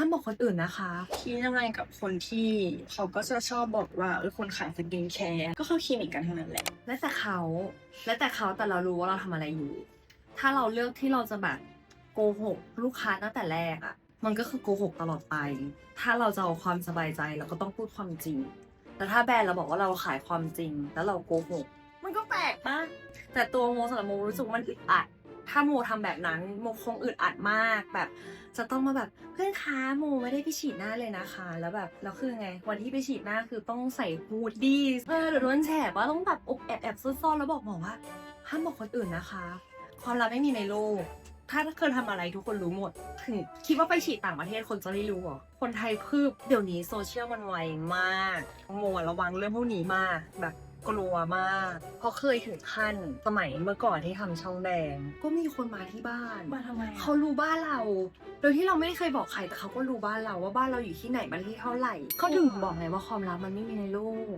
ห้ามบอกคนอื่นนะคะคิดยังไงกับคนที่เขาก็จะชอบบอกว่าเออคนขายสกินแคร์ก็เข้าคลินิกกันทั้งนั้นแหละ แล้วแต่เขาแล้วแต่เขาแต่เรารู้ว่าเราทำอะไรอยู่ ถ้าเราเลือกที่เราจะแบบโกหกลูกค้าตั้งแต่แรกอะ่ะมันก็คือโกหกตลอดไป ถ้าเราจะเอาความสบายใจเราก็ต้องพูดความจริง แต่ถ้าแบรนด์เราบอกว่าเราขายความจริง แล้วเราโกหก มันก็แปลกปะแต่ตัวโมสำหรับโมรู้สึกว่ามันอึดอัด ถ้าโมทำแบบนั้นโมคงอึดอัดมากแบบ จะต้องมาแบบเพื่อนคะโมไม่ได้ไปฉีดหน้าเลยนะคะ แล้วแบบแล้วคือไง วันที่ไปฉีดหน้าคือต้องใส่ฮูดดี้เออเดี๋ยวโดนแฉว่าต้องแบบอบแอบแอบซ่อนๆแล้วบอกหมอว่าห้ามบอกคนอื่นนะคะความลับไม่มีในโลก ถ้าเคยทำอะไรทุกคนรู้หมด ถึงคิดว่าไปฉีดต่างประเทศคนจะไม่รู้หรอ คนไทยคือเดี๋ยวนี้โซเชียลมันไวมากโมระวังเรื่องพวกนี้มากแบบ กลัวมากเพราะเคยถึงขั้นสมัยเมื่อก่อนที่ทำช่องแดง ก็มีคนมาที่บ้าน มาทำไมเขารู้บ้านเรา โดยที่เราไม่ได้เคยบอกใครแต่เขาก็รู้บ้านเราว่าบ้านเราอยู่ที่ไหนบ้านที่เท่าไหร่ก็ถึงบอกไงว่าความลับมันไม่มีในโลก